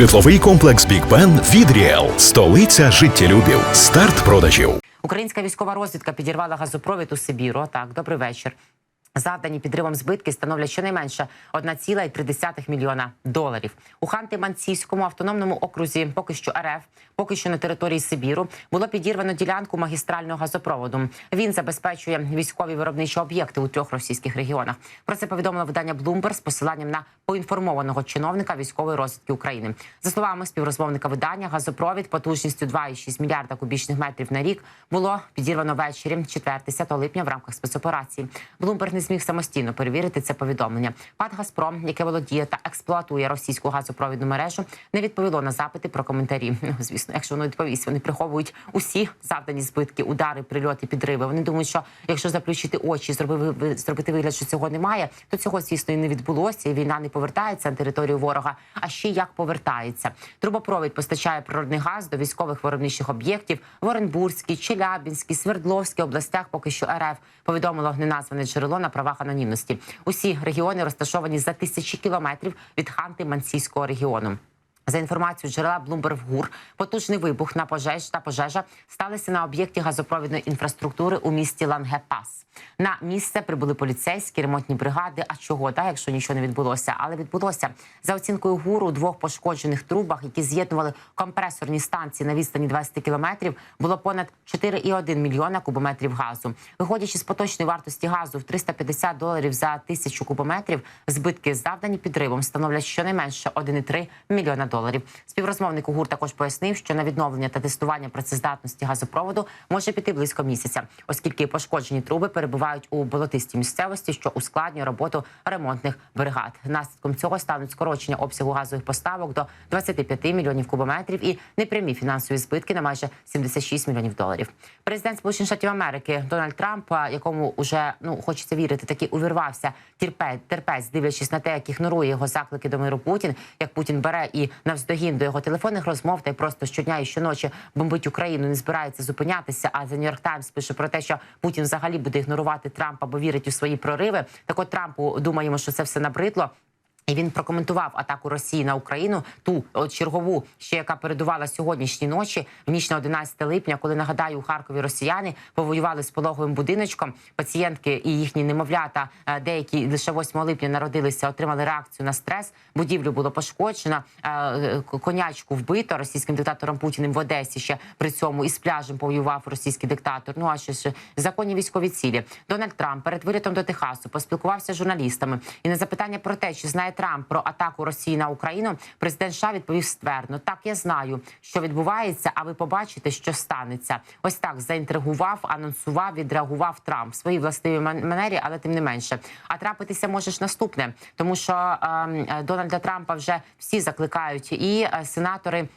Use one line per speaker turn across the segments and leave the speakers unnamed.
Житловий комплекс Бік Бен від Ріел. Столиця життєлюбів. Старт продажів.
Українська військова розвідка підірвала газопровід у Сибіру. Так, добрий вечір. Завдані підривом збитки становлять щонайменше 1,3 мільйона доларів. У Ханти-Мансійському автономному окрузі, поки що РФ, поки що на території Сибіру, було підірвано ділянку магістрального газопроводу. Він забезпечує військові виробничі об'єкти у трьох російських регіонах. Про це повідомило видання Bloomberg з посиланням на поінформованого чиновника військової розвідки України. За словами співрозмовника видання, газопровід потужністю 2,6 мільярда кубічних метрів на рік було підірвано ввечері 4-10 липня в рамках спецоперації. Bloomberg не зміг самостійно перевірити це повідомлення. ПАД Газпром, яке володіє та експлуатує російську газопровідну мережу, не відповіло на запити про коментарі. Ну, звісно, якщо воно відповість, вони приховують усі завдані збитки, удари, прильоти, підриви. Вони думають, що якщо заплющити очі, зробити, зробити вигляд, що цього немає, то цього звісно і не відбулося. І війна не повертається на територію ворога. А ще як повертається. Трубопровід постачає природний газ до військових виробничих об'єктів в Оренбурзькій, Челябінській, Свердловській областях. Поки що РФ повідомило неназване джерело на правах анонімності. Усі регіони розташовані за тисячі кілометрів від Ханти-Мансійського регіону. За інформацією джерела Bloomberg ГУР, потужний вибух на пожеж та пожежа сталися на об'єкті газопровідної інфраструктури у місті Лангепас. На місце прибули поліцейські ремонтні бригади. А чого да, якщо нічого не відбулося? Але відбулося за оцінкою ГУРу у двох пошкоджених трубах, які з'єднували компресорні станції на відстані 20 кілометрів, було понад 4,1 мільйона кубометрів газу. Виходячи з поточної вартості газу в 350 доларів за тисячу кубометрів, збитки завдані підривом становлять щонайменше 1,3 мільйона доларів. Співрозмовник ГУР також пояснив, що на відновлення та тестування працездатності газопроводу може піти близько місяця, оскільки пошкоджені труби перебувають у болотистій місцевості, що ускладнює роботу ремонтних бригад. Наслідком цього стануть скорочення обсягу газових поставок до 25 мільйонів кубометрів і непрямі фінансові збитки на майже 76 мільйонів доларів. Президент Сполучених Штатів Америки Дональд Трамп, якому уже ну хочеться вірити, таки увірвався терпець, терпець, дивлячись на те, як ігнорує його заклики до миру Путін, як Путін бере і навздогін до його телефонних розмов та й просто щодня і щоночі бомбить Україну, не збирається зупинятися. А The New York Times пише про те, що Путін взагалі буде ігнорувати Трампа, бо вірить у свої прориви. Так от Трампу думаємо, що це все набридло. І він прокоментував атаку Росії на Україну, ту чергову, ще яка передувала сьогоднішній ночі, в ніч на 11 липня, коли нагадаю, у Харкові росіяни повоювали з пологовим будиночком. Пацієнтки і їхні немовлята, е, деякі лише 8 липня народилися, отримали реакцію на стрес. Будівлю було пошкоджено, е, конячку вбито російським диктатором Путіним в Одесі. Ще при цьому із пляжем повоював російський диктатор. Ну а що ж законні військові цілі. Дональд Трамп перед вилітом до Техасу поспілкувався з журналістами і на запитання про те, чи знає Трамп про атаку Росії на Україну, президент США відповів ствердно: так я знаю, що відбувається, а ви побачите, що станеться. Ось так заінтригував, анонсував, відреагував Трамп в своїй властивій манері, але тим не менше. А трапитися можеш наступне, тому що ем, е, Дональда Трампа вже всі закликають, і е, сенатори.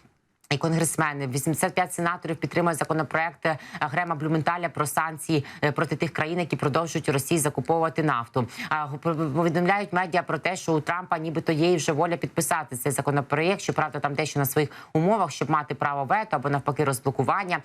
І конгресмени 85 сенаторів підтримують законопроект Грема Блюменталя про санкції е, проти тих країн, які продовжують у Росії закуповувати нафту. А повідомляють медіа про те, що у Трампа нібито є вже воля підписати цей законопроект. Щоправда, там дещо на своїх умовах, щоб мати право вето або навпаки розблокування.